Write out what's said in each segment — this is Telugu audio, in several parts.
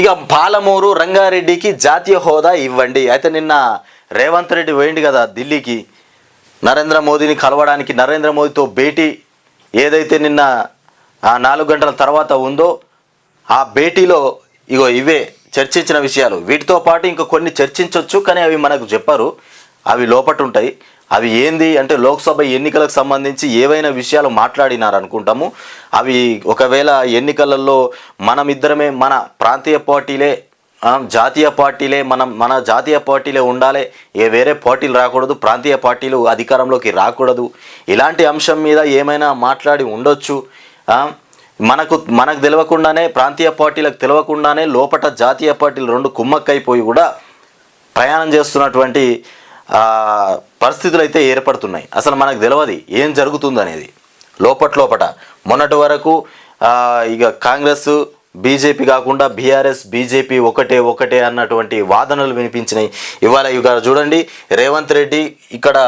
ఇక పాలమూరు రంగారెడ్డికి జాతీయ హోదా ఇవ్వండి. అయితే నిన్న రేవంత్ రెడ్డి పోయింది కదా ఢిల్లీకి. నరేంద్ర మోదీని కలవడానికి నరేంద్ర మోదీతో భేటీ ఏదైతే నిన్న ఆ నాలుగు గంటల తర్వాత ఉందో ఆ భేటీలో ఇగో ఇవే చర్చించిన విషయాలు. వీటితో పాటు ఇంకా కొన్ని చర్చించవచ్చు కానీ అవి మనకు చెప్పారు. అవి లోపట ఉంటాయి అవి ఏంది అంటే లోక్సభ ఎన్నికలకు సంబంధించి ఏవైనా విషయాలు మాట్లాడినారనుకుంటాము అవి ఒకవేళ ఎన్నికలలో మనమిద్దరమే మన ప్రాంతీయ పార్టీలే జాతీయ పార్టీలే మనం మన జాతీయ పార్టీలే ఉండాలి ఏ వేరే పార్టీలు రాకూడదు ప్రాంతీయ పార్టీలు అధికారంలోకి రాకూడదు. ఇలాంటి అంశం మీద ఏమైనా మాట్లాడి ఉండొచ్చు. మనకు మనకు తెలియకుండానే ప్రాంతీయ పార్టీలకు తెలియకుండానే లోపట జాతీయ పార్టీలు రెండు కుమ్మక్కైపోయి కూడా ప్రయాణం చేస్తున్నటువంటి పరిస్థితులు అయితే ఏర్పడుతున్నాయి. అసలు మనకు తెలియదు ఏం జరుగుతుంది అనేది లోపట మొన్నటి వరకు ఇక కాంగ్రెస్ బీజేపీ కాకుండా బీఆర్ఎస్ బీజేపీ ఒకటే ఒకటే అన్నటువంటి వాదనలు వినిపించినాయి. ఇవాళ ఇక చూడండి రేవంత్ రెడ్డి ఇక్కడ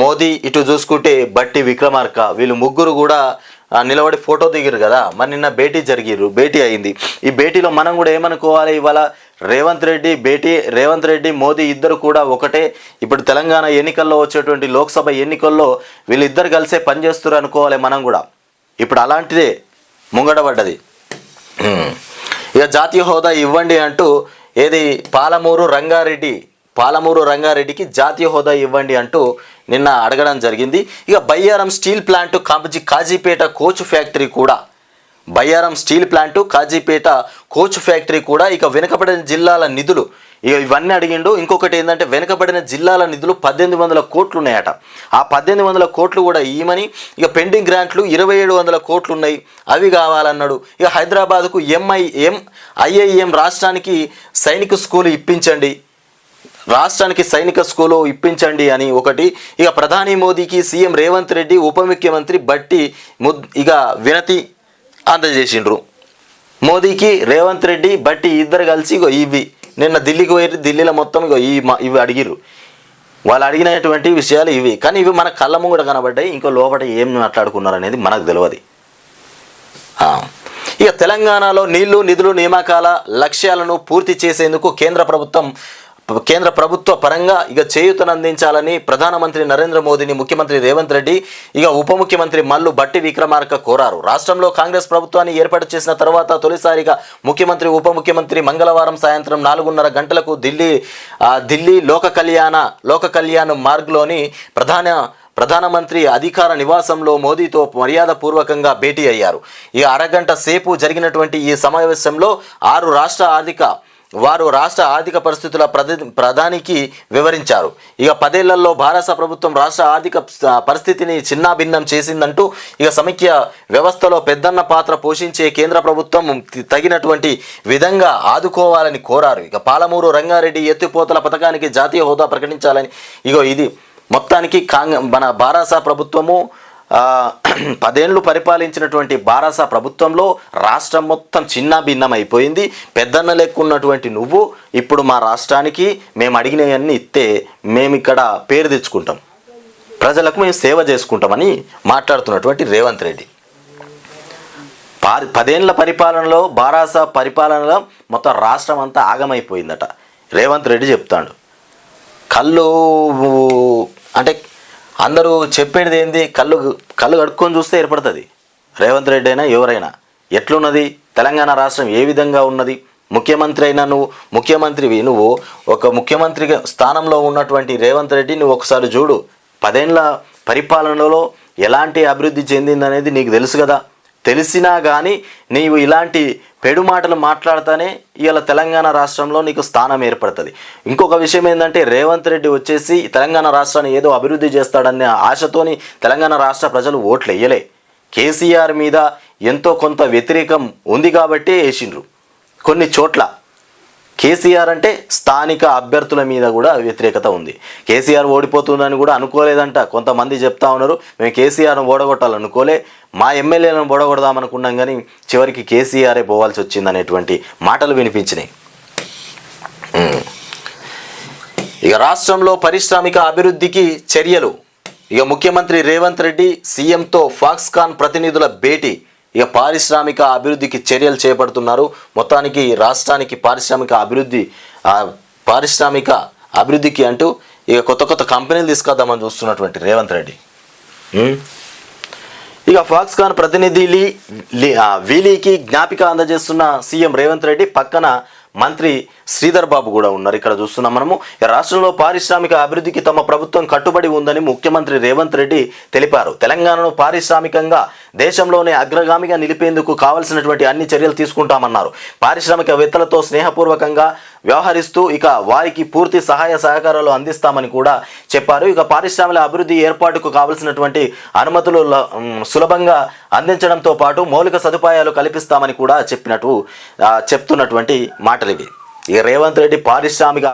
మోదీ ఇటు చూసుకుంటే బట్టి విక్రమార్క. వీళ్ళు ముగ్గురు కూడా నిలబడి ఫోటో దిగిరు కదా. మరి నిన్న భేటీ జరిగిర్రు. భేటీ అయింది. ఈ భేటీలో మనం కూడా ఏమనుకోవాలి ఇవాళ? రేవంత్ రెడ్డి భేటీ రేవంత్ రెడ్డి మోదీ ఇద్దరు కూడా ఒకటే. ఇప్పుడు తెలంగాణ ఎన్నికల్లో వచ్చేటువంటి లోక్సభ ఎన్నికల్లో వీళ్ళిద్దరు కలిసే పనిచేస్తారు అనుకోవాలి మనం కూడా. ఇప్పుడు అలాంటిదే ముంగడబడ్డది. ఇక జాతీయ హోదా ఇవ్వండి అంటూ ఏది పాలమూరు రంగారెడ్డి పాలమూరు రంగారెడ్డికి జాతీయ హోదా ఇవ్వండి అంటూ నిన్న అడగడం జరిగింది. ఇక Bayyaram steel plant Kazipet coach factory కూడా Bayyaram steel plant Kazipet coach factory కూడా ఇక వెనుకబడిన జిల్లాల నిధులు. ఇక ఇవన్నీ అడిగిండు. ఇంకొకటి ఏంటంటే వెనుకబడిన జిల్లాల నిధులు పద్దెనిమిది వందల కోట్లు ఉన్నాయట ఆ పద్దెనిమిది వందల కోట్లు కూడా ఇవ్వమని ఇక పెండింగ్ గ్రాంట్లు ఇరవై ఏడు వందల కోట్లు ఉన్నాయి అవి కావాలన్నాడు. ఇక హైదరాబాద్కు ఎంఐఎం ఐఐఎం రాష్ట్రానికి సైనిక స్కూల్ ఇప్పించండి. రాష్ట్రానికి సైనిక స్కూలు ఇప్పించండి అని ఒకటి. ఇక ప్రధాని మోదీకి సీఎం రేవంత్ రెడ్డి ఉప ముఖ్యమంత్రి బట్టి ముద్ ఇక వినతి అందజేసిండ్రు మోదీకి రేవంత్ రెడ్డి బట్టి ఇద్దరు కలిసి ఇగో ఇవి. నిన్న ఢిల్లీకి పోయి ఢిల్లీలో మొత్తం ఇగో ఈ ఇవి అడిగిర్రు. వాళ్ళు అడిగినటువంటి విషయాలు ఇవి. కానీ ఇవి మన కళ్ళ ముంగడ కనబడ్డాయి. ఇంకో లోపల ఏం మాట్లాడుకున్నారు అనేది మనకు తెలియదు ఇక తెలంగాణలో నీళ్ళు నిధులు నియామకాల లక్ష్యాలను పూర్తి చేసేందుకు కేంద్ర ప్రభుత్వం కేంద్ర ప్రభుత్వ పరంగా ఇక చేయూతనందించాలని ప్రధానమంత్రి నరేంద్ర మోదీని ముఖ్యమంత్రి రేవంత్ రెడ్డి ఇక ఉప ముఖ్యమంత్రి మల్లు బట్టి విక్రమార్క కోరారు. రాష్ట్రంలో కాంగ్రెస్ ప్రభుత్వాన్ని ఏర్పాటు చేసిన తర్వాత తొలిసారిగా ముఖ్యమంత్రి ఉప ముఖ్యమంత్రి మంగళవారం సాయంత్రం నాలుగున్నర గంటలకు ఢిల్లీ ఢిల్లీ లోక కళ్యాణ లోక కళ్యాణ్ మార్గ్లోని ప్రధాన ప్రధానమంత్రి అధికార నివాసంలో మోదీతో మర్యాదపూర్వకంగా భేటీ అయ్యారు. ఈ అరగంట సేపు జరిగినటువంటి ఈ సమావేశంలో ఆరు రాష్ట్ర ఆర్థిక వారు రాష్ట్ర ఆర్థిక పరిస్థితుల ప్రధానికి వివరించారు. ఇక పదేళ్ళలో భారత ప్రభుత్వం రాష్ట్ర ఆర్థిక పరిస్థితిని చిన్నాభిన్నం చేసిందంటూ ఇక సమైక్య వ్యవస్థలో పెద్దన్న పాత్ర పోషించే కేంద్ర ప్రభుత్వం తగినటువంటి విధంగా ఆదుకోవాలని కోరారు. ఇక పాలమూరు రంగారెడ్డి ఎత్తిపోతల పథకానికి జాతీయ హోదా ప్రకటించాలని ఇగో ఇది మొత్తానికి కాంగ్ మన భారత ప్రభుత్వము పదేళ్ళు పదేళ్ళు పరిపాలించినటువంటి బారాస ప్రభుత్వంలో రాష్ట్రం మొత్తం చిన్న భిన్నం అయిపోయింది పెద్దన్న లెక్కున్నటువంటి నువ్వు ఇప్పుడు మా రాష్ట్రానికి మేము అడిగినవన్నీ ఇస్తే మేము ఇక్కడ పేరు తెచ్చుకుంటాం. ప్రజలకు మేము సేవ చేసుకుంటామని మాట్లాడుతున్నటువంటి రేవంత్ రెడ్డి. పదేళ్ళ పరిపాలనలో బారాస పరిపాలనలో మొత్తం రాష్ట్రం అంతా ఆగమైపోయిందట. రేవంత్ రెడ్డి చెప్తాడు. కళ్ళు అంటే అందరూ చెప్పేది ఏంది? కళ్ళు కళ్ళు కడుక్కొని చూస్తే ఏర్పడుతుంది. రేవంత్ రెడ్డి అయినా ఎవరైనా. ఎట్లున్నది? తెలంగాణ రాష్ట్రం ఏ విధంగా ఉన్నది? ముఖ్యమంత్రి అయినా నువ్వు ముఖ్యమంత్రివి నువ్వు ఒక ముఖ్యమంత్రి స్థానంలో ఉన్నటువంటి రేవంత్ రెడ్డి నువ్వు ఒకసారి చూడు. పదేళ్ళ పరిపాలనలో ఎలాంటి అభివృద్ధి చెందిందనేది నీకు తెలుసు కదా. తెలిసినా కానీ నీవు ఇలాంటి పెడు మాటలు మాట్లాడితేనే ఇవాళ తెలంగాణ రాష్ట్రంలో నీకు స్థానం ఏర్పడుతుంది. ఇంకొక విషయం ఏంటంటే రేవంత్ రెడ్డి వచ్చేసి తెలంగాణ రాష్ట్రాన్ని ఏదో అభివృద్ధి చేస్తాడనే ఆశతోని తెలంగాణ రాష్ట్ర ప్రజలు ఓట్లు వేయలే కేసీఆర్ మీద ఎంతో కొంత వ్యతిరేకం ఉంది కాబట్టే వేసిండ్రు కొన్ని చోట్ల కేసీఆర్ అంటే స్థానిక అభ్యర్థుల మీద కూడా వ్యతిరేకత ఉంది. కేసీఆర్ ఓడిపోతుందని కూడా అనుకోలేదంట. కొంతమంది చెప్తా ఉన్నారు మేము కేసీఆర్ను ఓడగొట్టాలనుకోలే మా ఎమ్మెల్యేలను ఓడగొడదామనుకున్నాం కానీ చివరికి కేసీఆరే పోవాల్సి వచ్చింది అనేటువంటి మాటలు వినిపించినాయి. ఇక రాష్ట్రంలో పారిశ్రామిక అభివృద్ధికి చర్యలు. ఇక ముఖ్యమంత్రి రేవంత్ రెడ్డి సీఎంతో ఫాక్స్కాన్ ప్రతినిధుల భేటీ. ఇక పారిశ్రామిక అభివృద్ధికి చర్యలు చేపడుతున్నారు. మొత్తానికి రాష్ట్రానికి పారిశ్రామిక అభివృద్ధి పారిశ్రామిక అభివృద్ధికి అంటూ ఇక కొత్త కొత్త కంపెనీలు తీసుకొద్దామని చూస్తున్నటువంటి రేవంత్ రెడ్డి. ఇక ఫాక్స్కాన్ ప్రతినిధి లీ లీ- వీలీకి జ్ఞాపిక అందజేస్తున్న సీఎం రేవంత్ రెడ్డి పక్కన మంత్రి శ్రీధర్ బాబు కూడా ఉన్నారు. ఇక్కడ చూస్తున్నాం మనము. రాష్ట్రంలో పారిశ్రామిక అభివృద్ధికి తమ ప్రభుత్వం కట్టుబడి ఉందని ముఖ్యమంత్రి రేవంత్ రెడ్డి తెలిపారు. తెలంగాణను పారిశ్రామికంగా దేశంలోనే అగ్రగామిగా నిలిపేందుకు కావలసినటువంటి అన్ని చర్యలు తీసుకుంటామన్నారు. పారిశ్రామికవేత్తలతో స్నేహపూర్వకంగా వ్యవహరిస్తూ ఇక వారికి పూర్తి సహాయ సహకారాలు అందిస్తామని కూడా చెప్పారు. ఇక పారిశ్రామిక అభివృద్ధి ఏర్పాటుకు కావలసినటువంటి అనుమతులు ల- సులభంగా అందించడంతో పాటు మౌలిక సదుపాయాలు కల్పిస్తామని కూడా చెప్పినట్టు చెప్తున్నటువంటి మాటలు ఇవి ఇక రేవంత్ రెడ్డి పారిశ్రామిక